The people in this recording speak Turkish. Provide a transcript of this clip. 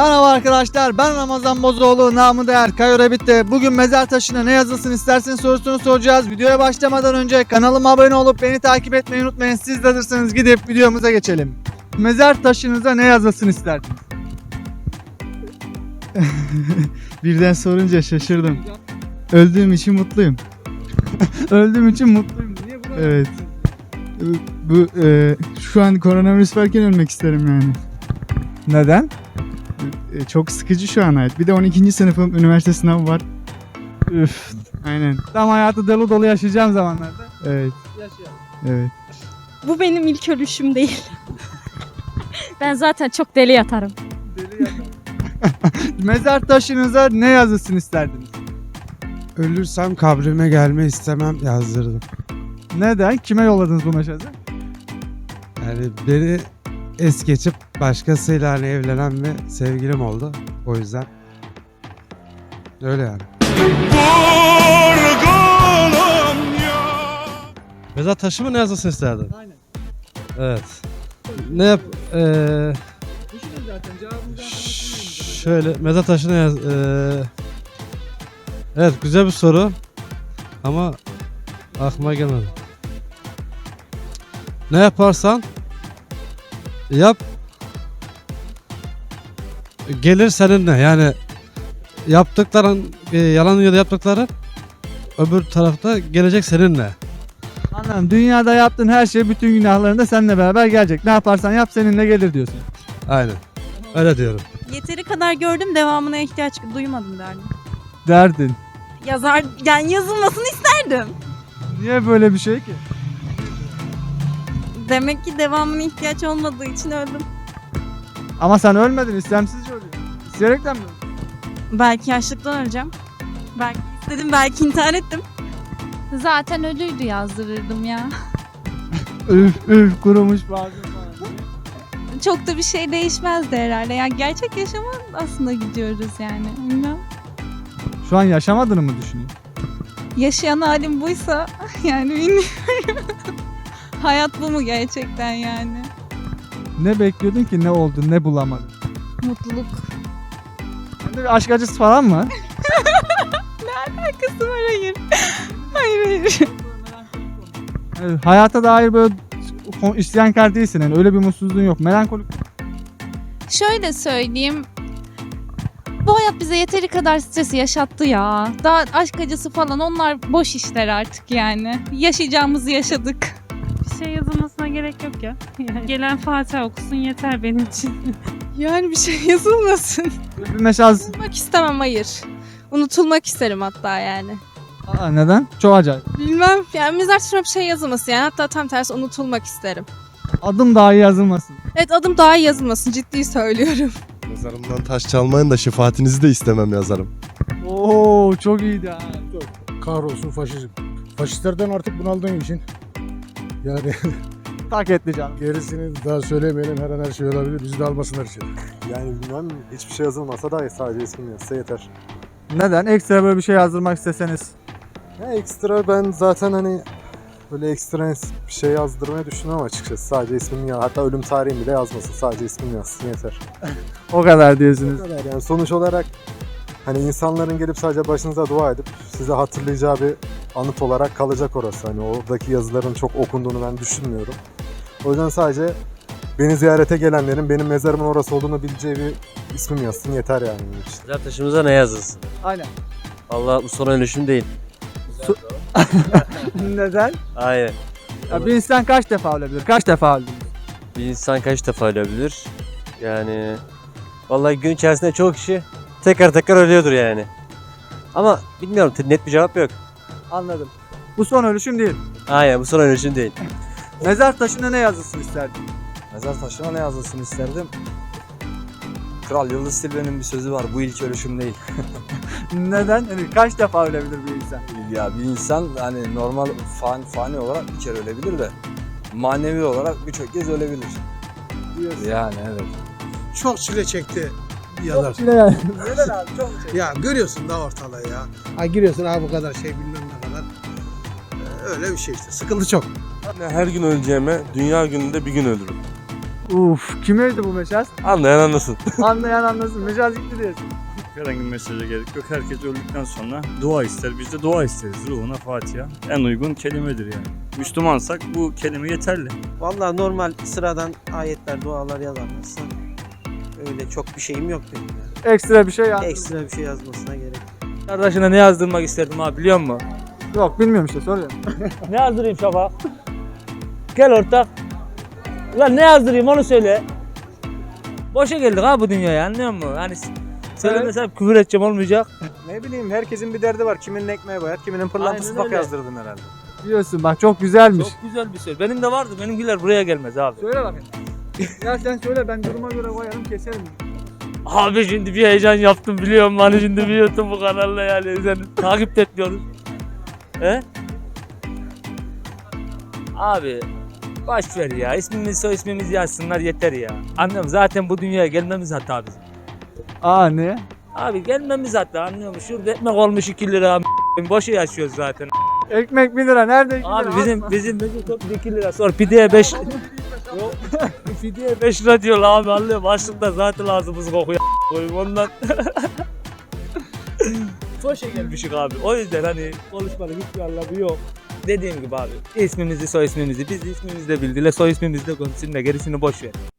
Merhaba arkadaşlar ben Ramazan Bozoğlu namı değer Kayo bitti. Bugün mezar taşına ne yazılsın istersin sorusunu soracağız. Videoya başlamadan önce kanalıma abone olup beni takip etmeyi unutmayın. Siz de hazırsanız gidip videomuza geçelim. Mezar taşınıza ne yazılsın isterdiniz? Birden sorunca şaşırdım. Öldüğüm için mutluyum. Öldüğüm için mutluyum. Niye buna Evet. Bu e, şu an koronavirüs varken ölmek isterim yani. Neden? E, çok sıkıcı şu an hayat. Bir de 12. sınıfım üniversite sınavı var. Üf. Aynen. Tam hayatı dolu dolu yaşayacağım zamanlarda. Evet. Yaşayalım. Evet. Bu benim ilk ölüşüm değil. ben zaten çok deli yatarım. Mezar taşınıza ne yazılsın isterdiniz? Ölürsem kabrime gelme istemem yazdırdım. Neden? Kime yolladınız bu mesajı? Yani beni es geçip başkasıyla hani evlenen bir sevgilim oldu. O yüzden öyle yani. Mezar taşı mı ne yazılsın isterdin? Aynen. Evet. Ne yap... Eee Düşünün zaten cevabını şöyle mezar taşı ne yaz... eee evet güzel bir soru. Ama aklıma gelmedi. Ne yaparsan yap gelir seninle yani yaptıkların e, yalan ya da yaptıkların öbür tarafta gelecek seninle. Anladım. Dünyada yaptığın her şey bütün günahların da seninle beraber gelecek. Ne yaparsan yap seninle gelir diyorsun. Aynen. Öyle diyorum. Yeteri kadar gördüm devamına ihtiyaç duymadım derdim. Derdin. Yazar yani yazılmasını isterdim. Niye böyle bir şey ki? Demek ki devamına ihtiyaç olmadığı için öldüm. Ama sen ölmedin. istemsizce öldün. İsteyerekten mi öldün? Belki yaşlıktan öleceğim. Belki istedim belki intihar ettim. Zaten ölüydü yazdırırdım ya. Üf üf kurumuş bazı falan. Çok da bir şey değişmezdi herhalde. Yani gerçek yaşama aslında gidiyoruz yani. Bilmem. Şu an yaşamadığını mı düşünüyorsun? Yaşayan halim buysa yani bilmiyorum. Hayat bu mu gerçekten yani? Ne bekliyordun ki ne oldu ne bulamadın? Mutluluk. Sende bir aşk acısı falan mı? Kızım hayır. Hayır hayır. Evet, hayata dair böyle isyankar değilsin yani öyle bir mutsuzluğun yok. Melankolik Şöyle söyleyeyim. Bu hayat bize yeteri kadar stresi yaşattı ya. Daha aşk acısı falan onlar boş işler artık yani. Yaşayacağımızı yaşadık. Bir şey yazılmasına gerek yok ya. Yani gelen Fatiha okusun yeter benim için. Yani bir şey yazılmasın. bir mesaj. Unutmak istemem hayır. Unutulmak isterim hatta yani. Aa, neden? Çok acayip. Bilmem yani mezar taşına bir şey yazılmasın yani hatta tam tersi unutulmak isterim. Adım dahi yazılmasın. Evet adım daha iyi yazılmasın ciddi söylüyorum. Mezarımdan taş çalmayın da şefaatinizi de istemem yazarım. Oo çok iyiydi ha. Kahrolsun faşizm. Faşistlerden artık bunaldığım için yani Tak etti canım. gerisini daha söylemeyelim her an her şey olabilir. Bizi de almasınlar için. Yani bilmem hiçbir şey yazılmasa da sadece ismim yazsa yeter. Neden? Ekstra böyle bir şey yazdırmak isteseniz. Ya ekstra ben zaten hani böyle ekstra bir şey yazdırmayı düşünüyorum açıkçası. Sadece ismim ya hatta ölüm tarihimi bile yazmasın. Sadece ismim yazsın yeter. O kadar diyorsunuz. Bu kadar yani sonuç olarak hani insanların gelip sadece başınıza dua edip size hatırlayacağı bir anıt olarak kalacak orası. Hani oradaki yazıların çok okunduğunu ben düşünmüyorum. O yüzden sadece beni ziyarete gelenlerin benim mezarımın orası olduğunu bileceği bir ismim yazsın yeter yani benim için. Mezar taşımıza ne yazılsın? Aynen. Vallahi bu son ölüşüm değil. Neden? Aynen. Ya bir insan kaç defa ölebilir? Kaç defa öldü? Bir insan kaç defa ölebilir? Yani vallahi gün içerisinde çok kişi tekrar tekrar ölüyordur yani. Ama bilmiyorum net bir cevap yok. Anladım. Bu son ölüşüm değil. Aynen bu son ölüşüm değil. Mezar taşına ne yazılsın isterdin? Mezar taşına ne yazılsın isterdim? Kral Yıldız Tilbe'nin bir sözü var. Bu ilk ölüşüm değil. Neden? Yani kaç defa ölebilir bir insan? Ya bir insan hani normal fani, fani olarak bir kere ölebilir de manevi olarak birçok kez ölebilir. Yani evet. Çok çile çekti yazar. Çile yani. Ya görüyorsun da ortalığı ya. Ha giriyorsun ha bu kadar şey bilmem öyle bir şey işte. Sıkıntı çok. Her gün öleceğime dünya gününde bir gün ölürüm. Uf kimeydi bu Meşaz? Anlayan anlasın. Anlayan anlasın. Meşaz gitti diyorsun. Herhangi bir mesaja gerek yok. Herkes öldükten sonra dua ister. Biz de dua isteriz. Ruhuna Fatiha. En uygun kelimedir yani. Müslümansak bu kelime yeterli. Vallahi normal sıradan ayetler, dualar yazarlarsa öyle çok bir şeyim yok benim yani. Ekstra bir şey ya. Ekstra bir şey yazmasına gerek. Kardeşine ne yazdırmak isterdim abi biliyor musun? Yok bilmiyorum işte soruyorum. Ne yazdırayım Şafak? Gel ortak. Ulan ne yazdırayım onu söyle. Boşa geldik ha bu dünyaya anlıyor musun? Hani söylemesem küfür edeceğim olmayacak. Ne bileyim herkesin bir derdi var. Kiminin ekmeği var, kiminin pırlantası bak öyle. yazdırdım herhalde. Diyorsun bak çok güzelmiş. Çok güzel bir söz. Benim de vardı. Benimkiler buraya gelmez abi. Söyle bakayım. ya sen söyle ben duruma göre koyarım keserim. Abi şimdi bir heyecan yaptım biliyorum. Hani şimdi bir YouTube bu kanalda yani. Sen takip etmiyoruz. He? Abi baş ver ya. İsmimiz soy ismimizi yazsınlar yeter ya. Anlıyorum zaten bu dünyaya gelmemiz hata bizim. Aa ne? Abi gelmemiz hata anlıyor musun? Şurada ekmek olmuş 2 lira. m***. Boşa yaşıyoruz zaten. Ekmek 1 lira nerede 2 lira? Abi bizim bizim bizim çok 2 lira sonra pideye 5 Yok. pideye 5 lira diyor abi anlıyor. Başlıkta zaten ağzımız kokuyor koyayım ondan. Boşa gelmişik abi. O yüzden hani konuşmanın hiçbir anlamı yok. Dediğim gibi abi ismimizi soy ismimizi biz ismimizi de bildiler soy ismimizi de konuşsun da gerisini boş ver.